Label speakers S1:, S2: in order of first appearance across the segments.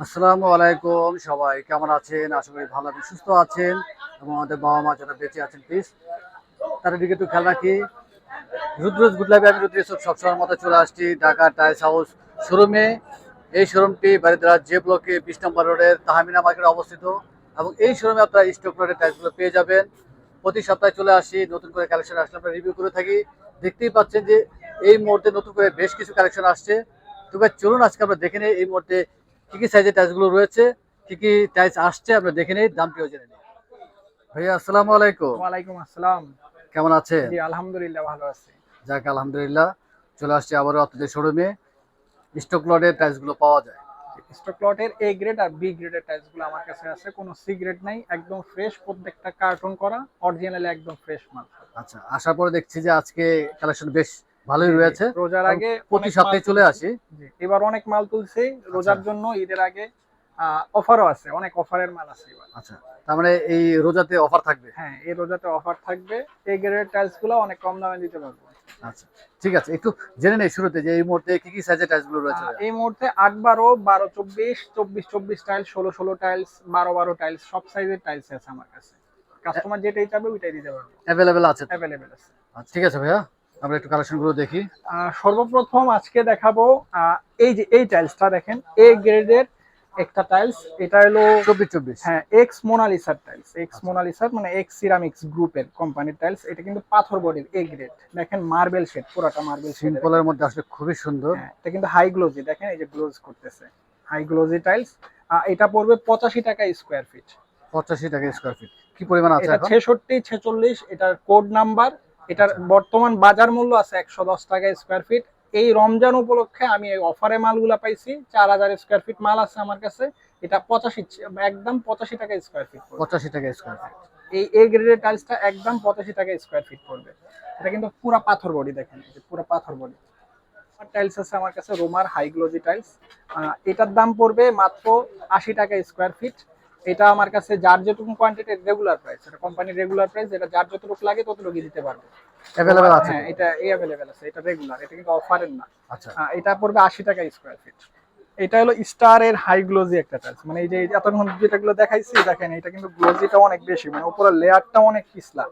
S1: আসসালামু আলাইকুম সবাই, কেমন আছেন? আশা করি ভালো আছেন, সুস্থ আছেন এবং আমাদের বাবা মা যারা বেঁচে আছেন প্লিজ তার দিকে একটু খেয়াল রাখি। রুদ্রজ গুড আমি রুদ্র ইউসুফ সবসময়ের মতো চলে আসছি ঢাকা টাইলস হাউস শোরুমে। এই শোরুমটি বারিদ্রা যে ব্লকে বিশ নম্বর রোডের তাহমিনা মার্কেটে অবস্থিত এবং এই শোরুমে আপনারা স্টক রোডের টাইলসগুলো পেয়ে যাবেন। প্রতি সপ্তাহে চলে আসি, নতুন করে কালেকশন আসলে আমরা রিভিউ করে থাকি। দেখতেই পাচ্ছেন যে এই মুহূর্তে নতুন করে বেশ কিছু কালেকশন আসছে। তবে চলুন আজকে আমরা দেখে নিই এই মুহূর্তে কি কি সাইজের টাইলসগুলো রয়েছে কি কি টাইলস আসছে আমরা দেখে নিই দামটিও জেনে নিই। ভাইয়া আসসালামু আলাইকুম।
S2: ওয়ালাইকুম আসসালাম।
S1: কেমন আছে
S2: জি আলহামদুলিল্লাহ ভালো আছি।
S1: যাক আলহামদুলিল্লাহ চলে আসছে আবারও আপনাদের শোরুমে স্টক লটের টাইলসগুলো পাওয়া যায়।
S2: স্টক লটের এ গ্রেড আর বি গ্রেডের টাইলসগুলো আমার কাছে আছে কোনো সি গ্রেড নাই একদম ফ্রেশ প্রত্যেকটা কার্টুন করা অরিজিনালি একদম ফ্রেশ মাল।
S1: আচ্ছা আসার পরে দেখছি যে আজকে কালেকশন বেশ ভালোই রয়েছে।
S2: রোজার আগে
S1: প্রতি সপ্তাহে চলে। আসি।
S2: এবার অনেক মাল তুলছি। রোজার জন্য ঈদের আগে অফারও আছে অনেক অফারের মাল আছে এবার।
S1: আচ্ছা তার মানে এই রোজাতে অফার থাকবে?
S2: হ্যাঁ এই রোজাতে অফার থাকবে। এই গ্রেডের টাইলসগুলো অনেক কম দামে দিতে পারব।
S1: আচ্ছা ঠিক আছে একটু জেনে নেই শুরুতে যে এই মুহূর্তে কি কি সাইজের টাইলসগুলো রয়েছে
S2: এই মুহূর্তে আট বারো বারো চব্বিশ চব্বিশ চব্বিশ টাইলস ষোলো ষোলো টাইলস বারো বারো টাইলস সব সাইজের টাইলস আছে আমার কাছে। কাস্টমার যেটাই চাবে ওইটাই দিতে পারব।
S1: অ্যাভেলেবেল আছে?
S2: অ্যাভেলেবেল আছে।
S1: আচ্ছা, ঠিক আছে ভাইয়া। আমরা একটু কালেকশনগুলো দেখি।
S2: সর্বপ্রথম আজকে দেখাবো এই যে এই টাইলসটা দেখেন এ গ্রেডের একটা টাইলস। এটা হলো
S1: চব্বিশ চব্বিশ।
S2: হ্যাঁ এক্স মোনালিসার টাইলস। এক্স মোনালিসার মানে এক্স সিরামিক্স গ্রুপের কোম্পানির টাইলস। এটা কিন্তু পাথর বডির এ গ্রেড দেখেন মার্বেল শেড পুরোটা মার্বেল শেড
S1: সিম্পলের মধ্যে আসলে খুবই সুন্দর।
S2: হ্যাঁ এটা কিন্তু হাই গ্লোজি দেখেন এই যে গ্লোজ করতেছে। High glossy tiles. এটা পড়বে পঁচাশি টাকা স্কোয়ার ফিট
S1: পঁচাশি টাকা স্কোয়ার ফিট কি পরিমাণ আছে
S2: এটা ছেষট্টি ছেচল্লিশ এটার কোড নাম্বার এটার
S1: আচ্ছা।
S2: বর্তমান বাজার মূল্য আছে একশো দশ টাকা স্কোয়ার ফিট এই রমজান উপলক্ষে আমি এই অফারে মালগুলা পাইছি চার হাজার স্কোয়ার ফিট মাল আছে আমার কাছে। এটা পঁচাশি একদম পঁচাশি টাকা স্কোয়ার ফিট
S1: পঁচাশি টাকা স্কোয়ার ফিট
S2: এই এ গ্রেডের টাইলসটা একদম পঁচাশি টাকা স্কোয়ার ফিট পড়বে। এটা কিন্তু পুরা পাথর বডি দেখেন পুরা পাথর বডি টাইলস আছে আমার কাছে রোমার হাই গ্লোজি টাইলস এটার দাম পড়বে মাত্র আশি টাকা স্কোয়ার ফিট এটা আমার কাছে যার যেটুকু কোয়ান্টিটির রেগুলার প্রাইস এটা কোম্পানির রেগুলার প্রাইস এটা যার যতটুকু লাগে ততটুকু দিতে পারবে।
S1: অ্যাভেলেবেল আছে।
S2: হ্যাঁ এটা এই অ্যাভেলেবেল আছে। এটা রেগুলার এটা কিন্তু অফারের না।
S1: আচ্ছা।
S2: এটা পড়বে আশি টাকা স্কোয়ার ফিট এটা হলো স্টারের হাই গ্লোজি একটা টাইলস মানে এই যে এতক্ষণ যেটাগুলো দেখাইছি দেখেন এটা কিন্তু গ্লোজিটা অনেক বেশি। মানে উপরের লেয়ারটা অনেক পিছলা।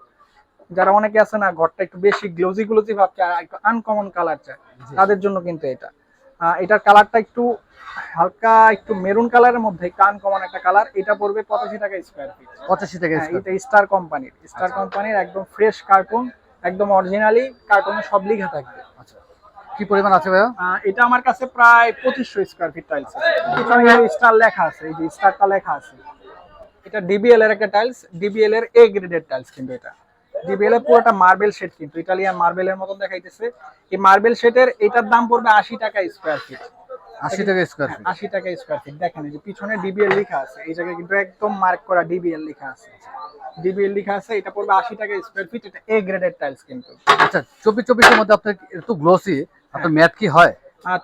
S2: যারা অনেকে আছে না ঘরটা একটু বেশি গ্লোজি গ্লোজি ভাবছে আর একটু আনকমন কালার চায়। তাদের জন্য কিন্তু এটা। এটার কালারটা একটু হালকা একটু মেরুন কালারের মধ্যে কান আনকমন একটা কালার। এটা পড়বে পঁচাশি টাকা স্কোয়ার ফিট
S1: পঁচাশি টাকা
S2: হ্যাঁ, এটা স্টার কোম্পানির স্টার
S1: আচ্ছা।
S2: কোম্পানির একদম ফ্রেশ কার্টুন একদম অরিজিনালি কার্টুনে সব লেখা থাকবে।
S1: আচ্ছা। কি পরিমাণ আছে ভাইয়া?
S2: এটা আমার কাছে প্রায় পঁচিশশো স্কোয়ার ফিট টাইলস আছে। এখানে স্টার লেখা আছে এই যে স্টারটা লেখা আছে। এটা ডিবিএল এর একটা টাইলস ডিবিএল এর এ গ্রেডের টাইলস কিন্তু এটা। ডিবিএল এর পুরোটা মার্বেল শেড কিন্তু ইটালিয়ান মার্বেলের মতন দেখাইতেছে। এই মার্বেল শেডের এটার দাম পড়বে আশি টাকা স্কোয়ার ফিট
S1: আশি টাকা স্কোয়ার ফিট
S2: আশি টাকা স্কোয়ার ফিট দেখেন যে পিছনে ডিবিএল লেখা আছে এই জায়গায় কিন্তু একদম মার্ক করা ডিবিএল লেখা আছে। ডিবিএল লেখা আছে এটা পড়বে আশি টাকা স্কোয়ার ফিট এটা এ গ্রেডের টাইলস কিন্তু।
S1: আচ্ছা চব্বিশ চব্বিশের মধ্যে আপনার একটু গ্লোসি আপনার ম্যাট কি হয়?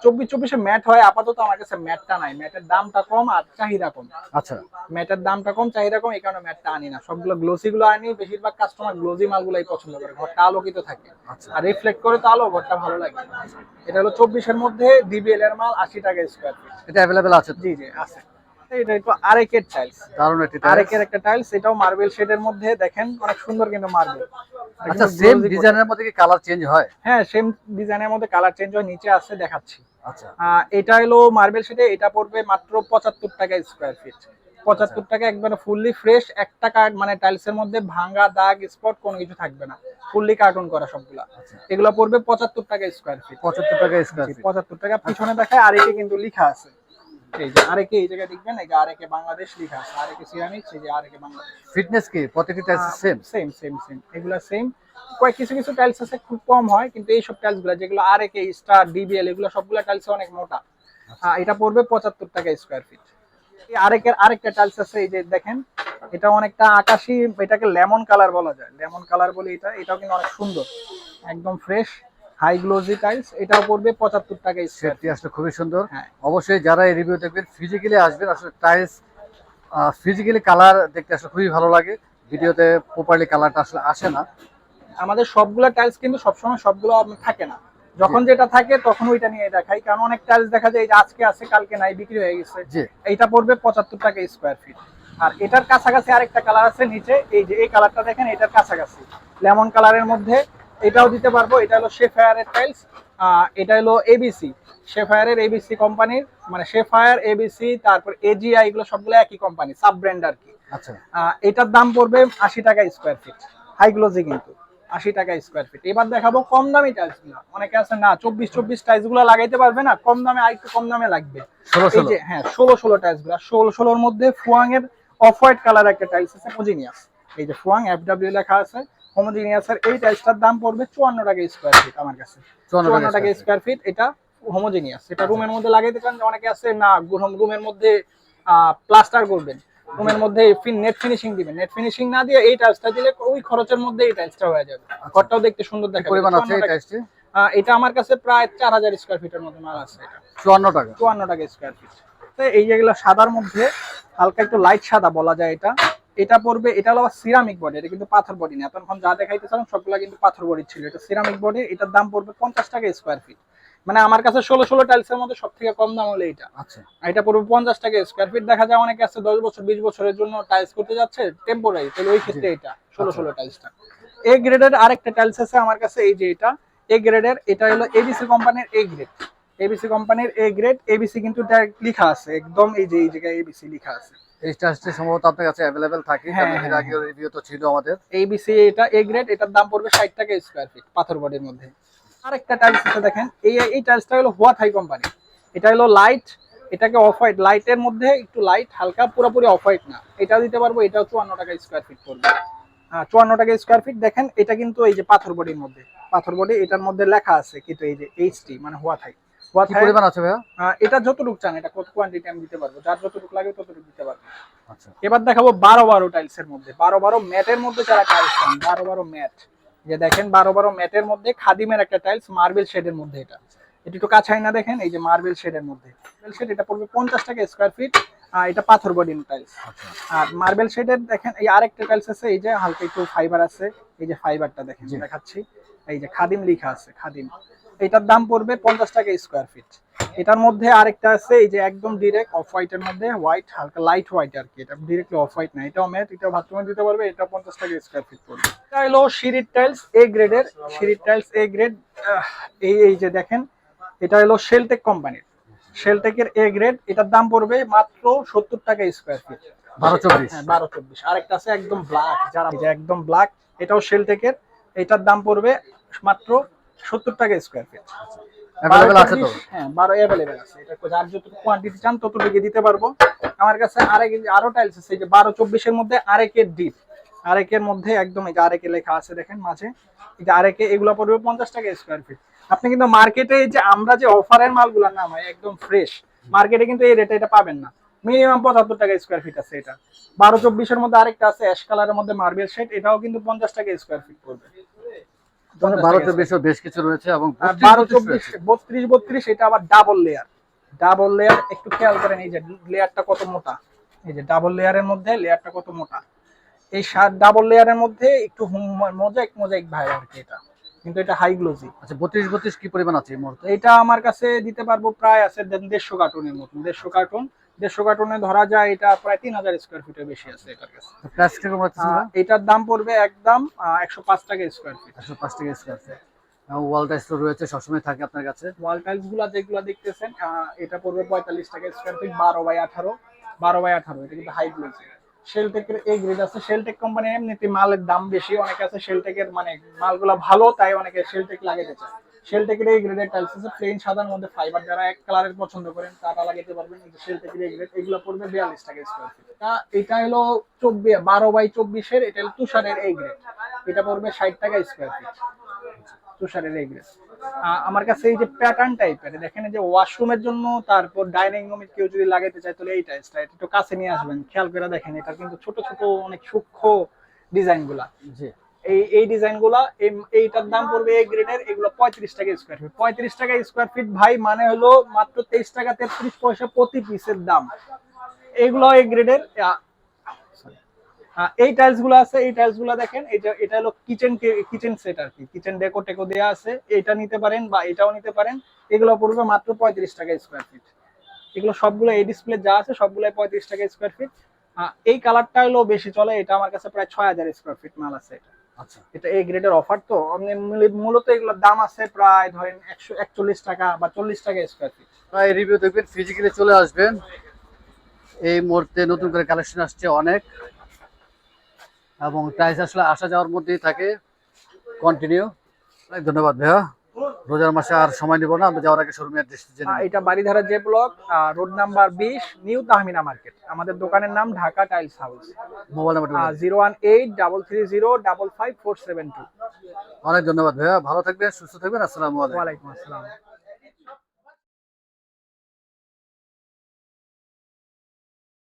S2: চব্বিশ চব্বিশে ম্যাট হয় আপাতত আমার কাছে ম্যাটটা নাই। ম্যাটের দামটা কম আর চাহিদা কম।
S1: আচ্ছা।
S2: ম্যাটের দামটা কম চাহিদা কম এই কারণে ম্যাটটা আনি না। সবগুলো গ্লোসি গুলো আনি বেশিরভাগ কাস্টমার গ্লোসি মালগুলাই পছন্দ করে। ঘরটা আলোকিত থাকে।
S1: আচ্ছা।
S2: আর রিফ্লেক্ট করে তো আলো ঘরটা ভালো লাগে। এটা হলো চব্বিশের মধ্যে ডিবিএল এর মাল আশি টাকা স্কোয়ার ফিট
S1: এটা অ্যাভেলেবেল আছে
S2: জি জি আছে। এটা একটু আরেকের টাইলস
S1: দারুণ একটি
S2: আরেকের একটা টাইলস এটাও মার্বেল শেডের মধ্যে দেখেন অনেক সুন্দর কিন্তু মার্বেল
S1: আচ্ছা সেম ডিজাইনের মধ্যে কি কালার চেঞ্জ হয়?
S2: হ্যাঁ সেম ডিজাইনের মধ্যে কালার চেঞ্জ হয় নিচে আছে দেখাচ্ছি।
S1: আচ্ছা।
S2: এটা হলো মার্বেল শেডে এটা পড়বে মাত্র পঁচাত্তর টাকা স্কোয়ার ফিট পঁচাত্তর টাকা একবারে ফুললি ফ্রেশ একটা কার্ড মানে টাইলস এর মধ্যে ভাঙা দাগ স্পট কোনো কিছু থাকবে না। ফুললি কার্টুন করা সবগুলা।
S1: আচ্ছা।
S2: এগুলো পড়বে পঁচাত্তর টাকা স্কোয়ার ফিট
S1: পঁচাত্তর টাকা স্কোয়ার ফিট
S2: পঁচাত্তর টাকা পিছনে দেখায় আরেকে কিন্তু লেখা আছে। এই যে আরেকে এই জায়গায় দেখবেন এই যে আরেকে বাংলাদেশ লেখা আছে আরেকে সিরামিক্স এই যে আরেকে বাংলাদেশ।
S1: ফিটনেস কি? প্রত্যেকটি tiles same
S2: same same same এগুলা সেম কয়েক কিছু কিছু টাইলস আছে খুব কম হয় কিন্তু এইসব টাইলসগুলা যেগুলো আর একে স্টার ডিবিএল এগুলো সবগুলা টাইলস অনেক মোটা। এটা পড়বে পঁচাত্তর টাকা স্কোয়ার ফিট আরেকের আরেকটা টাইলস আছে এই যে দেখেন এটা অনেকটা আকাশি এটাকে লেমন কালার বলা যায়। লেমন কালার বলে এটা এটাও কিন্তু অনেক সুন্দর। একদম ফ্রেশ হাই গ্লোজি টাইলস এটাও পড়বে পঁচাত্তর টাকা স্কোয়ার
S1: আসলে খুবই সুন্দর।
S2: হ্যাঁ।
S1: অবশ্যই যারা এই রিভিউ দেখবেন ফিজিক্যালি আসবেন আসলে টাইলস ফিজিক্যালি কালার দেখতে আসলে খুবই ভালো লাগে। ভিডিওতে প্রপারলি কালারটা আসলে আসে না।
S2: আমাদের সবগুলো টাইলস কিন্তু সবসময় সবগুলো থাকে না। যখন যেটা থাকে তখন ওইটা নিয়ে দেখাই। কারণ অনেক টাইলস দেখা যায় আজকে আছে কালকে নাই বিক্রি হয়ে গেছে। এইটা পড়বে পঁচাত্তর টাকা স্কোয়ার ফিট আর এটার কাছাকাছি আরেকটা কালার আছে নিচে। এই যে এই কালারটা দেখেন এটার কাছাকাছি। লেমন কালারের মধ্যে এটাও দিতে পারব এটা হলো শেফায়ারের টাইলস এটা হলো এবিসি শেফায়ারের এবিসি কোম্পানির মানে শেফায়ার এবিসি তারপর এজিআই এগুলো সবগুলো একই কোম্পানি সাব ব্র্যান্ড আর কি।
S1: আচ্ছা।
S2: এটার দাম পড়বে আশি টাকা স্কোয়ার ফিট হাই গ্লোজি কিন্তু আশি টাকা স্কোয়ার ফিট এবার দেখাবো কম দামি টাইলসগুলো অনেকে আছে না চব্বিশ চব্বিশ টাইলসগুলো লাগাইতে পারবে না কম দামে আর একটু কম দামে লাগবে। এই যে হ্যাঁ ষোলো ষোলো টাইলসগুলো ষোলো ষোলোর মধ্যে ফুয়াং এর অফ হোয়াইট কালার একটা টাইলস আছে হোমোজিনিয়াস এই যে ফুয়াং এফ ডাব্লিউ লেখা আছে হোমোজিনিয়াস এর এই টাইলসটার দাম পড়বে চুয়ান্ন টাকা স্কোয়ার ফিট আমার কাছে।
S1: চুয়ান্ন টাকা
S2: স্কোয়ার ফিট এটা হোমোজিনিয়াস এটা রুমের মধ্যে লাগাইতে চান অনেকে আছে না রুমের মধ্যে প্লাস্টার করবেন। রুমের মধ্যে নেট ফিনিশিং দিবেন। নেট ফিনিশিং না দিয়ে এই টাইলসটা দিলে ওই খরচের মধ্যে এই টাইলসটা হয়ে যাবে। ঘরটাও দেখতে সুন্দর দেখাবে।
S1: পরিমাণ আছে এই
S2: আহ, এটা আমার কাছে প্রায় চার হাজার স্কোয়ার ফিটের মতো মাল আছে এটা।
S1: চুয়ান্ন টাকা?
S2: চুয়ান্ন টাকা স্কোয়ার ফিট তো এই যেগুলো সাদার মধ্যে হালকা একটু লাইট সাদা বলা যায় এটা। এটা পড়বে এটা হলো সিরামিক বডি এটা কিন্তু পাথর বডি না। এতক্ষণ যা দেখাইতেছিলাম সবগুলো কিন্তু পাথর বডি ছিল। এটা সিরামিক বডি এটার দাম পড়বে পঞ্চাশ টাকা স্কোয়ার ফিট মানে আমার কাছে ষোলো ষোলো টাইলসের মধ্যে সব থেকে কম দাম হলো এটা
S1: আচ্ছা।
S2: এটা পড়বে পঞ্চাশ টাকা স্কোয়ার ফিট দেখা যায় অনেকে আছে দশ বছর বিশ বছরের জন্য টাইলস করতে যাচ্ছে টেম্পোরারি তাহলে ওই ক্ষেত্রে এটা ষোলো ষোলো টাইলসটা এ গ্রেডের আরেকটা টাইলস আছে আমার কাছে এই যে এটা। এ গ্রেডের এটা হলো এবিসি কোম্পানির এ গ্রেড এবিসি কোম্পানির এ গ্রেড এবিসি কিন্তু লেখা আছে একদম এই যে এই জায়গায় এবিসি লেখা আছে।
S1: এই সম্ভবত আপনার কাছে অ্যাভেলেবেল থাকে
S2: হ্যাঁ,
S1: কারণ এর
S2: হ্যাঁ,
S1: আগে রিভিউ তো ছিল আমাদের।
S2: এবিসি এটা এ গ্রেড এটার দাম পড়বে ষাট টাকা স্কোয়ার ফিট পাথর বডির মধ্যে। আরেকটা টাইলস আছে দেখেন এই এই টাইলসটা হলো হুয়া থাই কোম্পানি এটা হলো লাইট এটাকে অফ হোয়াইট লাইটের মধ্যে একটু লাইট হালকা পুরোপুরি অফ হোয়াইট না। এটা দিতে পারব এটাও চুয়ান্ন টাকা স্কোয়ার ফিট পড়বে। হ্যাঁ চুয়ান্ন টাকা স্কোয়ার ফিট দেখেন এটা কিন্তু এই যে পাথর বডির মধ্যে। পাথর বডি এটার মধ্যে লেখা আছে কিন্তু এই যে এইচটি মানে হুয়া থাই হুয়া
S1: কি পরিমাণ আছে ভাইয়া?
S2: এটা যতটুকু চান এটা কত কোয়ান্টিটি আমি দিতে পারব? যার যতটুকু লাগে ততটুকু দিতে পারব।
S1: আচ্ছা।
S2: এবার দেখাবো বারো বারো টাইলস এর মধ্যে। বারো বারো ম্যাটের মধ্যে যারা টাইলস পান বারো বারো ম্যাট। যে দেখেন বারো বারো ম্যাটের মধ্যে খাদিমের একটা টাইলস মার্বেল শেডের মধ্যে এটা। এটা একটু কাছাই না দেখেন এই যে মার্বেল শেডের মধ্যে। মার্বেল শেড এটা পড়বে পঞ্চাশ টাকা স্কোয়ার ফিট এটা পাথর বডি টাইলস
S1: আচ্ছা।
S2: আর মার্বেল শেডের দেখেন এই আরেকটা টাইলস আছে এই যে হালকা একটু ফাইবার আছে এই যে ফাইবারটা দেখেন। দেখাচ্ছি। এই যে খাদিম লেখা আছে খাদিম। এটার দাম পড়বে পঞ্চাশ টাকা স্কোয়ার ফিট এটার মধ্যে আরেকটা আছে এই যে একদম ডিরেক্ট অফ হোয়াইটের মধ্যে হোয়াইট হালকা লাইট হোয়াইট আর কি। এটা ডিরেক্টলি অফ হোয়াইট না এটাও ম্যাট এটাও বাথরুমে দিতে পারবে এটা পঞ্চাশ টাকা স্কোয়ার ফিট পড়বে। এটা হলো সিঁড়ির টাইলস এ গ্রেডের সিঁড়ির টাইলস এ গ্রেড এই এই যে দেখেন এটা হলো শেলটেক কোম্পানির শেলটেকের এ গ্রেড এটার দাম পড়বে মাত্র সত্তর টাকা স্কোয়ার ফিট
S1: বারো চব্বিশ।
S2: হ্যাঁ বারো চব্বিশ। আরেকটা আছে একদম ব্ল্যাক যারা একদম ব্ল্যাক এটাও শেলটেকের এটার দাম পড়বে মাত্র সত্তর টাকা স্কোয়ার ফিট
S1: অ্যাভেলেবেল আছে তো?
S2: বারো অ্যাভেলেবেল আছে। এটা যার যতটুকু কোয়ান্টিটি চান ততটুকু দিতে পারব। আমার কাছে আরেক আরও টাইলস আছে যে বারো চব্বিশের মধ্যে আরেকের ডিপ আরেকের মধ্যে একদম এই যে আরেকে লেখা আছে দেখেন মাঝে। এই যে আরেকে এগুলো পড়বে পঞ্চাশ টাকা স্কোয়ার ফিট আপনি কিন্তু মার্কেটে যে আমরা যে অফারের মালগুলোর নাম হয় একদম ফ্রেশ মার্কেটে কিন্তু এই রেটে এটা পাবেন না। মিনিমাম পঁচাত্তর টাকা স্কোয়ার ফিট আছে এটা। বারো চব্বিশের মধ্যে আরেকটা আছে অ্যাশ কালারের মধ্যে মার্বেল শেড এটাও কিন্তু পঞ্চাশ টাকা স্কোয়ার ফিট পড়বে। 50
S1: বারো চব্বিশও বেশ কিছু রয়েছে এবং
S2: বারো চব্বিশ বত্রিশ বত্রিশ এটা আবার ডাবল লেয়ার ডাবল লেয়ার একটু খেয়াল করেন এই যে লেয়ারটা কত মোটা? এই যে ডাবল লেয়ারের মধ্যে লেয়ারটা কত মোটা? এই সাত ডাবল লেয়ারের মধ্যে একটু মোজাইক মোজাইক ভাই আর কি এটা। কিন্তু এটা হাই গ্লোজি
S1: আচ্ছা বত্রিশ বত্রিশ কি পরিমাণ আছে এই মুহূর্তে?
S2: এটা আমার কাছে দিতে পারব প্রায় আছে দেড়শো কার্টুনের মতন দেড়শো কার্টুন দেড়শো কার্টুনে ধরা যায় এটা প্রায় তিন হাজার স্কোয়ার ফিটের বেশি আছে এটার কাছে। দাম পড়বে একদম একশো পাঁচ টাকা স্কোয়ার ফিট
S1: একশো পাঁচ টাকা স্কোয়ার ফিট ওয়াল টাইস তো রয়েছে সবসময় থাকে আপনার কাছে।
S2: ওয়াল টাইলসগুলা যেগুলো দেখতেছেন এটা পড়বে পঁয়তাল্লিশ টাকা স্কোয়ার ফিট বারো বাই আঠারো বারো বাই আঠারো এটা কিন্তু হাই গ্লোজি শেলটেকের এই গ্রেড আছে শেলটেক কোম্পানি এমনিতে মালের দাম বেশি অনেকে আছে শেলটেকের মানে মালগুলো ভালো তাই অনেকে শেলটেক লাগাতে চায় শেলটেকের এই গ্রেডের টাইলস আছে প্লেন সাদার মধ্যে ফাইবার যারা এক কালারের পছন্দ করেন, তারা লাগাতে পারবেন এই যে শেলটেকের এই গ্রেড এগুলো পড়বে বিয়াল্লিশ টাকা স্কোয়ার ফিট এটা হলো চব্বিশ, বারো বাই চব্বিশের, এটা হলো তুষারের এই গ্রেড এটা পড়বে ষাট টাকা স্কোয়ার ফিট তুষারের এই গ্রেড আমার কাছে এই যে প্যাটার্ন টাইপের দেখেন যে ওয়াশরুমের জন্য, তারপর ডাইনিং রুমে কেউ যদি লাগাইতে চায়, তাহলে এই টাইলসটা একটু কাছে নিয়ে আসবেন। খেয়াল করে দেখেন এটা কিন্তু ছোট ছোট অনেক সূক্ষ্ম ডিজাইনগুলা।
S1: জি।
S2: এই এই ডিজাইনগুলা এই- এইটার দাম পড়বে এই গ্রেডের, এগুলো পঁয়ত্রিশ টাকা স্কোয়ার ফিট পঁয়ত্রিশ টাকা স্কোয়ার ফিট ভাই মানে হলো মাত্র তেইশ টাকা তেত্রিশ পয়সা প্রতি পিসের দাম। এগুলো এই গ্রেডের এই টাইলসগুলো আছে, এই টাইলসগুলো দেখেন এটা হলো কিচেন কিচেন সেট আর কি। কিচেন ডেকো টেকো দেওয়া আছে, এটা নিতে পারেন বা এটাও নিতে পারেন, এগুলো পড়বে মাত্র পঁয়ত্রিশ টাকা স্কোয়ার ফিট এগুলো সবগুলো এই ডিসপ্লে যা আছে, সবগুলাই পঁয়ত্রিশ টাকা স্কোয়ার ফিট এই কালারটা হলো বেশি চলে, এটা আমার কাছে প্রায় ছয় হাজার স্কোয়ার ফিট মাল আছে এটা। এটা এই গ্রেডের অফার তো আপনি মূলত এগুলোর দাম আছে প্রায় ধরেন একশো একচল্লিশ টাকা বা চল্লিশ টাকা স্কোয়ার ফিট
S1: আপনারা এই রিভিউ দেখবেন ফিজিক্যালি চলে আসবেন। এই মুহূর্তে নতুন করে কালেকশন আসছে অনেক। এবং প্রাইস আসলে আসা যাওয়ার মধ্যেই থাকে। কন্টিনিউ অনেক ধন্যবাদ ভাইয়া। রোজার মাসে আর সময় নিব না আমরা যাওয়ার আগে শোরুমের অ্যাড্রেস জেনে নিই।
S2: এটা বাড়িধারা যে ব্লক রোড নাম্বার বিশ নিউ তাহমিনা মার্কেট আমাদের দোকানের নাম Dhaka tiles house
S1: mobile number
S2: zero one eight double three zero double five four seven two
S1: অনেক ধন্যবাদ ভাইয়া ভালো থাকবেন সুস্থ থাকবেন আসসালামু আলাইকুম।
S2: ওয়ালাইকুম আসসালাম।